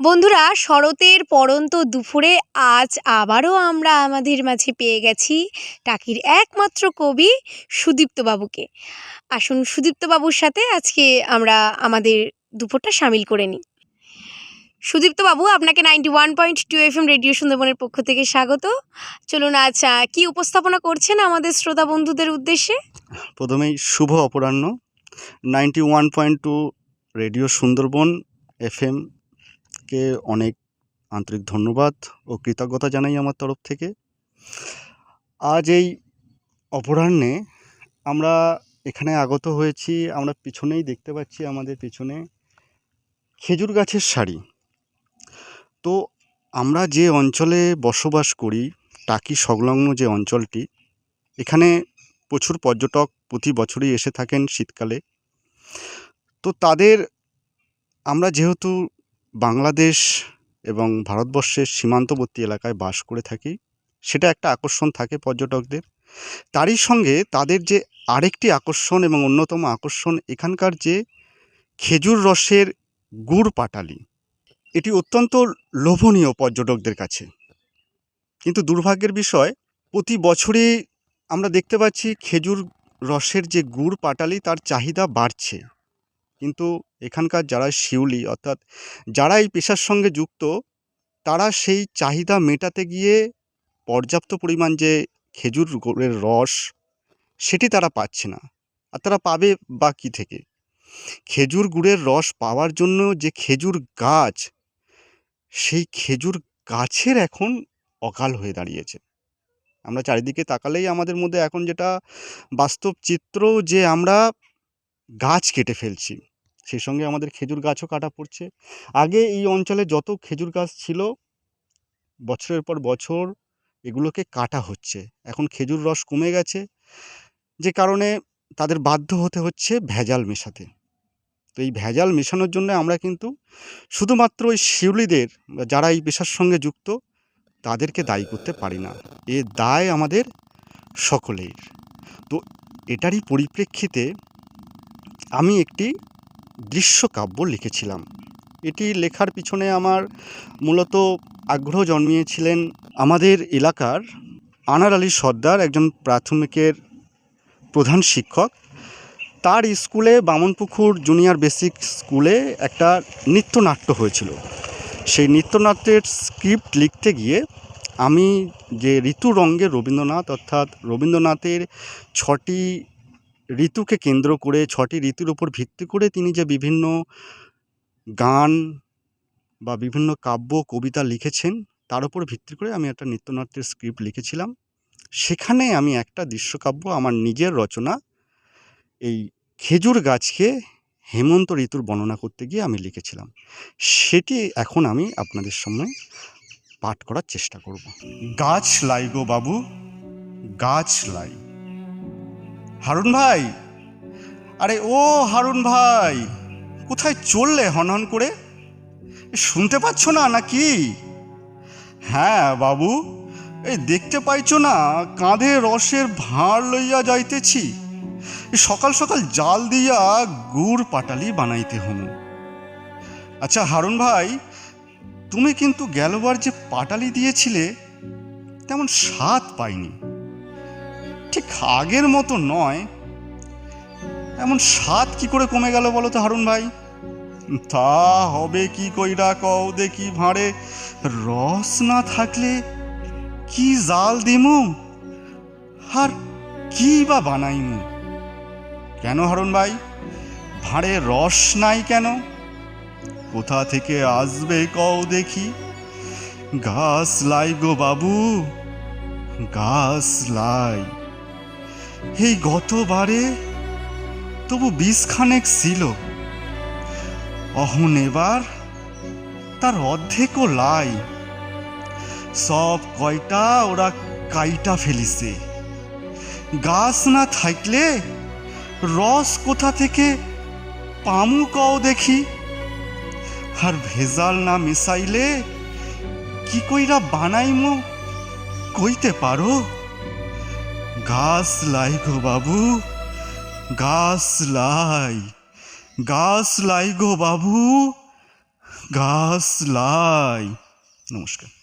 বন্ধুরা শরতের পড়ন্ত দুপুরে আজ আবারও আমরা আমাদের মাঝে পেয়ে গেছি টাকির একমাত্র কবি সুদীপ্তবাবুকে। আসুন সুদীপ্তবাবুর সাথে আজকে আমরা আমাদের দুপুরটা সামিল করে নিই। সুদীপ্তবাবু আপনাকে ninety one point two F M radio সুন্দরবনের পক্ষ থেকে স্বাগত। চলুন আহ, কি উপস্থাপনা করছেন আমাদের শ্রোতা বন্ধুদের উদ্দেশ্যে? প্রথমেই শুভ অপরাহ্ন। Ninety one point two radio Sundarban FM কে অনেক আন্তরিক ধন্যবাদ ও কৃতজ্ঞতা জানাই আমার তরফ থেকে। আজ এই অপরাহ্নে আমরা এখানে আগত হয়েছি, আমরা পিছনেই দেখতে পাচ্ছি আমাদের পিছনে খেজুর গাছের সারি তো আমরা যে অঞ্চলে বসবাস করি, টাকি সংলগ্ন যে অঞ্চলটি, এখানে প্রচুর পর্যটক প্রতি বছরই এসে থাকেন শীতকালে। তো তাদের আমরা যেহেতু বাংলাদেশ এবং ভারতবর্ষের সীমান্তবর্তী এলাকায় বাস করে থাকি। সেটা একটা আকর্ষণ থাকে পর্যটকদের। তারই সঙ্গে তাদের যে আরেকটি আকর্ষণ এবং অন্যতম আকর্ষণ এখানকার যে খেজুর রসের গুড় পাটালি, এটি অত্যন্ত লোভনীয় পর্যটকদের কাছে। কিন্তু দুর্ভাগ্যের বিষয়, প্রতি বছরই আমরা দেখতে পাচ্ছি খেজুর রসের যে গুড় পাটালি, তার চাহিদা বাড়ছে। কিন্তু এখানকার যারা শিউলি, অর্থাৎ যারা এই পেশার সঙ্গে যুক্ত, তারা সেই চাহিদা মেটাতে গিয়ে পর্যাপ্ত পরিমাণ যে খেজুর গুড়ের রস, সেটি তারা পাচ্ছে না। আর তারা পাবে বা কী থেকে? খেজুর গুড়ের রস পাওয়ার জন্য যে খেজুর গাছ, সেই খেজুর গাছের এখন অকাল হয়ে দাঁড়িয়েছে। আমরা চারিদিকে তাকালেই আমাদের মধ্যে এখন যেটা বাস্তব চিত্র যে আমরা গাছ কেটে ফেলছি। সেই সঙ্গে আমাদের খেজুর গাছও কাটা পড়ছে। আগে এই অঞ্চলে যত খেজুর গাছ ছিল, বছরের পর বছর এগুলোকে কাটা হচ্ছে। এখন খেজুর রস কমে গেছে, যে কারণে তাদের বাধ্য হতে হচ্ছে ভেজাল মেশাতে। তো এই ভেজাল মেশানোর জন্য আমরা কিন্তু শুধুমাত্র ওই শিউলিদের যারা এই পেশার সঙ্গে যুক্ত, তাদেরকে দায়ী করতে পারি না। এ দায় আমাদের সকলের। তো এটারই পরিপ্রেক্ষিতে আমি একটি দৃশ্যকাব্য লিখেছিলাম। এটি লেখার পিছনে আমার মূলত আগ্রহ জন্মিয়েছিলেন আমাদের এলাকার আনার আলী সর্দার, একজন প্রাথমিকের প্রধান শিক্ষক। তার স্কুলে বামনপুকুর জুনিয়র বেসিক স্কুলে একটা নৃত্যনাট্য হয়েছিল। সেই নৃত্যনাট্যের স্ক্রিপ্ট লিখতে গিয়ে আমি যে ঋতুরঙ্গে রবীন্দ্রনাথ অর্থাৎ রবীন্দ্রনাথের ছটি ঋতুকে কেন্দ্র করে, ছটি ঋতুর উপর ভিত্তি করে তিনি যে বিভিন্ন গান বা বিভিন্ন কাব্য, কবিতা লিখেছেন, তার উপর ভিত্তি করে আমি একটা নৃত্যনাট্যের স্ক্রিপ্ট লিখেছিলাম। সেখানে আমি একটা দৃশ্যকাব্য আমার নিজের রচনা, এই খেজুর গাছকে হেমন্ত ঋতুর বর্ণনা করতে গিয়ে আমি লিখেছিলাম। সেটি এখন আমি আপনাদের সামনে পাঠ করার চেষ্টা করব। গাছ লাই গো বাবু, গাছ লাই। হারুন ভাই? আরে ও হারুন ভাই, কোথায় চললে হনহন করে? শুনতে পাচ্ছ না নাকি? হ্যাঁ বাবু, এই দেখতে পাইছো না, কাঁধে রসের ভাঁড় লইয়া যাইতেছি। সকাল সকাল জাল দিয়া গুড় পাটালি বানাইতে হমু। আচ্ছা হারুন ভাই, তুমি কিন্তু গেলবার যে পাটালি দিয়েছিলে, তেমন স্বাদ পাইনি। ঠিক আগের মতো নয়। এমন স্বাদ কি করে কমে গেল বলো তো হারুন ভাই? তা হবে কি কইরা কও দেখি ভাঁড়ে। রস না থাকলে কি জাল দিমু? আর কি বা বানাইমু? কেন হারুন ভাই? ভাঁড়ে রস নাই কেন? কোথা থেকে আসবে কও দেখি? গাছ লাই গো বাবু, গাছ লাই। এই গতবারে তবু বিষখানেক ছিল। অহন এবার তার অর্ধেকও লাই। সব কয়টা ওরা কাইটা ফেলিছে। গাছ না থাকলে রস কোথা থেকে পামু কও দেখি। আর ভেজাল না মিশাইলে কি কইরা বানাইমু কইতে পারো? গাছ লাই গো বাবু গাছ লাই গাছ লাই গো বাবু গাছ লাই। নমস্কার।